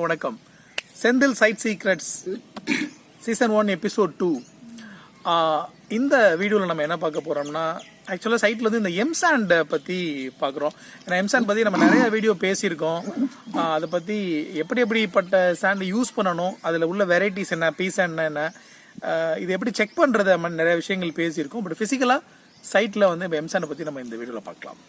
வணக்கம். Senthil site secrets season one episode two இந்த வீடியோவில் நம்ம என்ன பார்க்க போகிறோம்னா ஆக்சுவலாக சைட்டில் வந்து இந்த எம்சாண்டை பற்றி பார்க்குறோம். ஏன்னா எம்சாண்ட் பற்றி நம்ம நிறைய வீடியோ பேசியிருக்கோம். அதை பற்றி எப்படி எப்படிப்பட்ட சாண்டை யூஸ் பண்ணணும் அதில் உள்ள வெரைட்டிஸ் என்ன பீ சாண்ட் என்ன இது எப்படி செக் பண்ணுறது நம்ம நிறைய விஷயங்கள் பேசியிருக்கோம். பட் ஃபிசிக்கலாக சைட்டில் வந்து இப்போ எம்சாண்டை பற்றி நம்ம இந்த வீடியோவில் பார்க்கலாம்.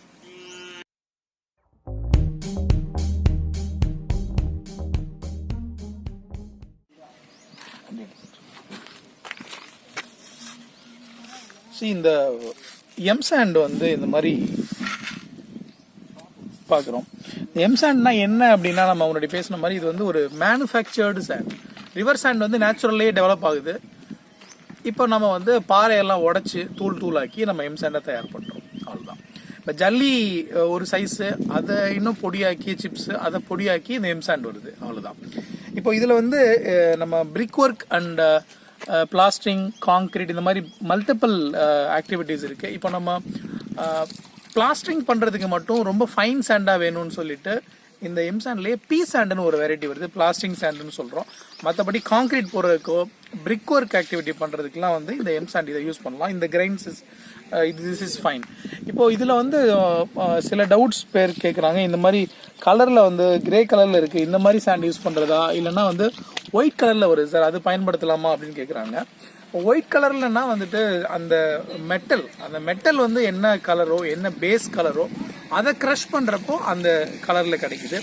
சி இந்த எம் சாண்ட் வந்து இந்த மாதிரி பார்க்குறோம். எம் சாண்ட்னா என்ன அப்படின்னா நம்ம முன்னாடி பேசின மாதிரி இது வந்து ஒரு மேனுஃபேக்சர்டு சாண்ட் ரிவர் சாண்ட் வந்து நேச்சுரல்லே டெவலப் ஆகுது. இப்போ நம்ம வந்து பாறையெல்லாம் உடச்சி தூள் தூளாக்கி நம்ம எம் சாண்டை தயார் பண்ணுறோம் அவ்வளோதான் இப்போ ஜல்லி ஒரு சைஸு அதை இன்னும் பொடியாக்கி சிப்ஸு அதை பொடியாக்கி இந்த எம் சாண்ட் வருது. அவ்வளோதான் இப்போ இதில் வந்து நம்ம brick work and plastering concrete இந்த மாதிரி மல்டிபிள் ஆக்டிவிட்டீஸ் இருக்குது இப்போ நம்ம பிளாஸ்டிங் பண்ணுறதுக்கு மட்டும் ரொம்ப ஃபைன் சேண்டாக வேணும்னு சொல்லிட்டு இந்த எம் சாண்ட்லேயே பீ சாண்டுன்னு ஒரு வெரைட்டி வருது பிளாஸ்டிங் சாண்டுன்னு சொல்கிறோம் மற்றபடி காங்கிரீட் போடுறதுக்கோ பிரிக் ஒர்க் ஆக்டிவிட்டி பண்ணுறதுக்குலாம் வந்து இந்த எம் சாண்ட் இதை யூஸ் பண்ணலாம். இந்த கிரைன்ஸ் இஸ் இது திஸ் இஸ் ஃபைன் இப்போ இதில் வந்து uh, uh, சில டவுட்ஸ் பேர் கேட்குறாங்க இந்த மாதிரி கலரில் வந்து கிரே கலரில் இருக்குது இந்த மாதிரி சாண்ட் யூஸ் பண்ணுறதா இல்லைன்னா வந்து ஒயிட் கலரில் வருது. சார் அது பயன்படுத்தலாமா அப்படின்னு கேட்குறாங்க ஒயிட் கலர்லன்னா வந்துட்டு அந்த மெட்டல் அந்த மெட்டல் வந்து என்ன கலரோ என்ன பேஸ் கலரோ அதை க்ரஷ் பண்ணுறப்போ அந்த கலரில் கிடைக்குது.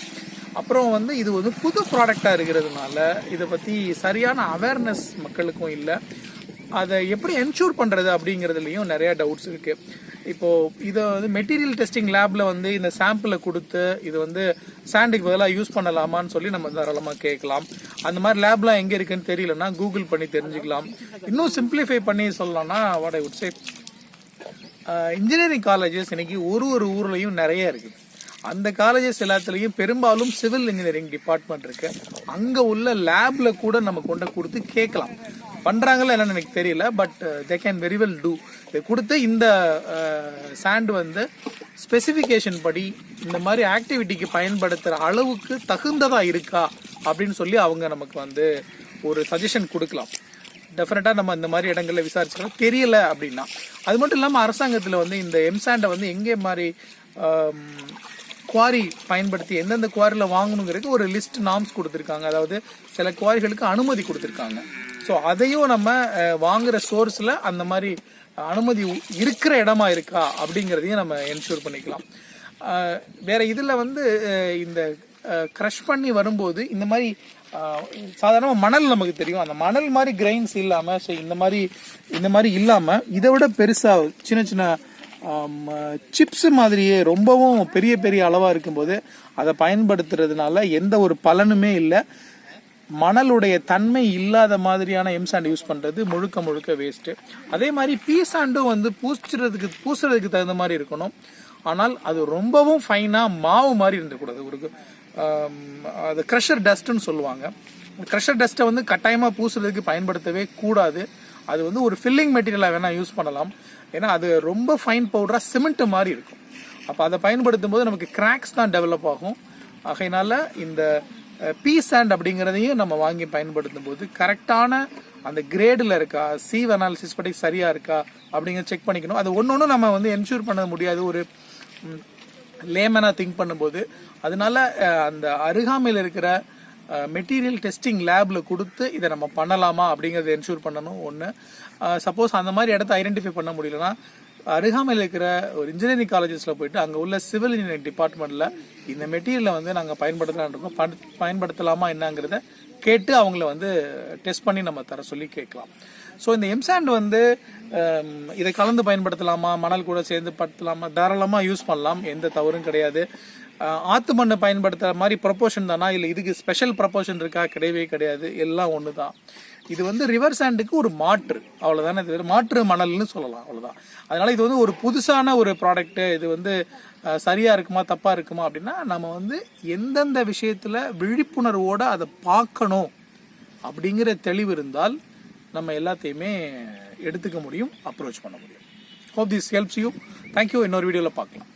அப்புறம் வந்து இது வந்து புது ப்ராடக்டாக இருக்கிறதுனால இதை பற்றி சரியான அவேர்னஸ் மக்களுக்கும் இல்லை. அதை எப்படி என்ஷூர் பண்ணுறது அப்படிங்கிறதுலையும் நிறையா டவுட்ஸ் இருக்குது இப்போது இதை வந்து மெட்டீரியல் டெஸ்டிங் லேபில் வந்து இந்த சாம்பிளை கொடுத்து இது வந்து சாண்டுக்கு பதிலாக யூஸ் பண்ணலாமான்னு சொல்லி நம்ம தாராளமாக கேட்கலாம். அந்த மாதிரி லேப்லாம் எங்கே இருக்குன்னு தெரியலன்னா கூகுள் பண்ணி தெரிஞ்சுக்கலாம். இன்னும் சிம்பிளிஃபை பண்ணி சொல்லலாம்னா what I would say engineering colleges இன்னைக்கு ஒரு ஒரு ஊர்லேயும் நிறைய இருக்குது. அந்த காலேஜஸ் எல்லாத்துலேயும் பெரும்பாலும் சிவில் இன்ஜினியரிங் டிபார்ட்மெண்ட் இருக்கு. அங்கே உள்ள லேபில் கூட நம்ம கொண்டு கொடுத்து கேட்கலாம். பண்ணுறாங்களா என்னன்னு எனக்கு தெரியல but they can very well do இதை கொடுத்து இந்த சாண்ட் வந்து ஸ்பெசிஃபிகேஷன் படி இந்த மாதிரி ஆக்டிவிட்டிக்கு பயன்படுத்துகிற அளவுக்கு தகுந்ததாக இருக்கா அப்படின்னு சொல்லி அவங்க நமக்கு வந்து ஒரு சஜஷன் கொடுக்கலாம். டெஃபினட்டாக நம்ம இந்த மாதிரி இடங்களில் விசாரிச்சுக்கலாம் தெரியல அப்படின்னா. அது மட்டும் இல்லாமல் அரசாங்கத்தில் வந்து இந்த எம்சாண்டை வந்து எங்கே மாதிரி குவாரி பயன்படுத்தி எந்தெந்த குவாரியில் வாங்கணுங்கிறதுக்கு ஒரு லிஸ்ட் நாம்ஸ் கொடுத்துருக்காங்க. அதாவது சில குவாரிகளுக்கு அனுமதி கொடுத்துருக்காங்க. ஸோ அதையும் நம்ம வாங்குகிற சோர்ஸில் அந்த மாதிரி அனுமதி இருக்கிற இடமா இருக்கா அப்படிங்கிறதையும் நம்ம என்ஷூர் பண்ணிக்கலாம். வேற இதில் வந்து இந்த க்ரஷ் பண்ணி வரும்போது இந்த மாதிரி சாதாரணமாக மணல் நமக்கு தெரியும். அந்த மணல் மாதிரி கிரைன்ஸ் இல்லாமல் ஸோ இந்த மாதிரி இந்த மாதிரி இல்லாமல் இதை விட பெருசாக சின்ன சின்ன சிப்ஸ் மாதிரியே ரொம்பவும் பெரிய பெரிய அளவாக இருக்கும்போது அதை பயன்படுத்துறதுனால எந்த ஒரு பலனுமே இல்லை. மணலுடைய தன்மை இல்லாத மாதிரியான எம்சாண்ட் யூஸ் பண்ணுறது முழுக்க முழுக்க வேஸ்ட்டு அதே மாதிரி பீ சாண்டும் வந்து பூசுறதுக்கு பூசுறதுக்கு தகுந்த மாதிரி இருக்கணும். ஆனால் அது ரொம்பவும் ஃபைனாக மாவு மாதிரி இருந்துக்கூடாது ஒரு அது க்ரஷர் டஸ்ட்னு சொல்லுவாங்க. க்ரஷர் டஸ்ட்டை வந்து கட்டாயமாக பூசுறதுக்கு பயன்படுத்தவே கூடாது. அது வந்து ஒரு ஃபில்லிங் மெட்டீரியலாக வேணால் யூஸ் பண்ணலாம். ஏன்னா அது ரொம்ப ஃபைன் பவுடராக சிமெண்ட் மாதிரி இருக்கும். அப்போ அதை பயன்படுத்தும் போது நமக்கு கிராக்ஸ் தான் டெவலப் ஆகும். ஆகையினால இந்த பீ சாண்ட் அப்படிங்கிறதையும் நம்ம வாங்கி பயன்படுத்தும் போது கரெக்டான அந்த கிரேடில் இருக்கா சீவ் அனாலிசிஸ் படி சரியாக இருக்கா அப்படிங்கிற செக் பண்ணிக்கணும். அது ஒன்று ஒன்று நம்ம வந்து என்ஷூர் பண்ண முடியாது. ஒரு லேமனாக திங்க் பண்ணும்போது அதனால அந்த அருகாமையில் இருக்கிற மெட்டீரியல் டெஸ்டிங் லேபில் கொடுத்து இதை நம்ம பண்ணலாமா அப்படிங்கிறத என்ஷூர் பண்ணணும் ஒன்று சப்போஸ் அந்த மாதிரி இடத்த ஐடென்டிஃபை பண்ண முடியலன்னா அருகாமையில் இருக்கிற ஒரு இன்ஜினியரிங் காலேஜஸில் போயிட்டு அங்கே உள்ள சிவில் இன்ஜினியரிங் டிபார்ட்மெண்ட்டில் இந்த மெட்டீரியலை வந்து நாங்கள் பயன்படுத்தலான் இருக்கோம். பண்- பயன்படுத்தலாமா என்னங்கிறத கேட்டு அவங்கள வந்து டெஸ்ட் பண்ணி நம்ம தர சொல்லி கேட்கலாம். ஸோ இந்த எம்சாண்ட் வந்து um, இதை கலந்து பயன்படுத்தலாமா? மணல் கூட சேர்ந்து படுத்தலாமா? தாராளமாக யூஸ் பண்ணலாம். எந்த தவறும் கிடையாது. ஆத்து மண்ணை பயன்படுத்துகிற மாதிரி ப்ரொப்போஷன் தானா? இல்லை இதுக்கு ஸ்பெஷல் ப்ரொப்போஷன் இருக்கா? கிடையவே கிடையாது. எல்லாம் ஒன்று தான் இது வந்து ரிவர் சாண்டுக்கு ஒரு மாற்று. அவ்வளோதானே இது மாற்று மணல்னு சொல்லலாம். அவ்வளோதான் அதனால் இது வந்து ஒரு புதுசான ஒரு ப்ராடக்ட்டு இது வந்து சரியாக சரியா இருக்குமா தப்பா இருக்குமா அப்படின்னா நம்ம வந்து எந்தெந்த விஷயத்துல விழிப்புணர்வோட அதை பார்க்கணும் அப்படிங்கிற தெளிவு இருந்தால் நம்ம எல்லாத்தையுமே எடுத்துக்க முடியும் அப்ரோச் பண்ண முடியும். Hope this helps you thank you இன்னொரு வீடியோவில் பார்க்கலாம்.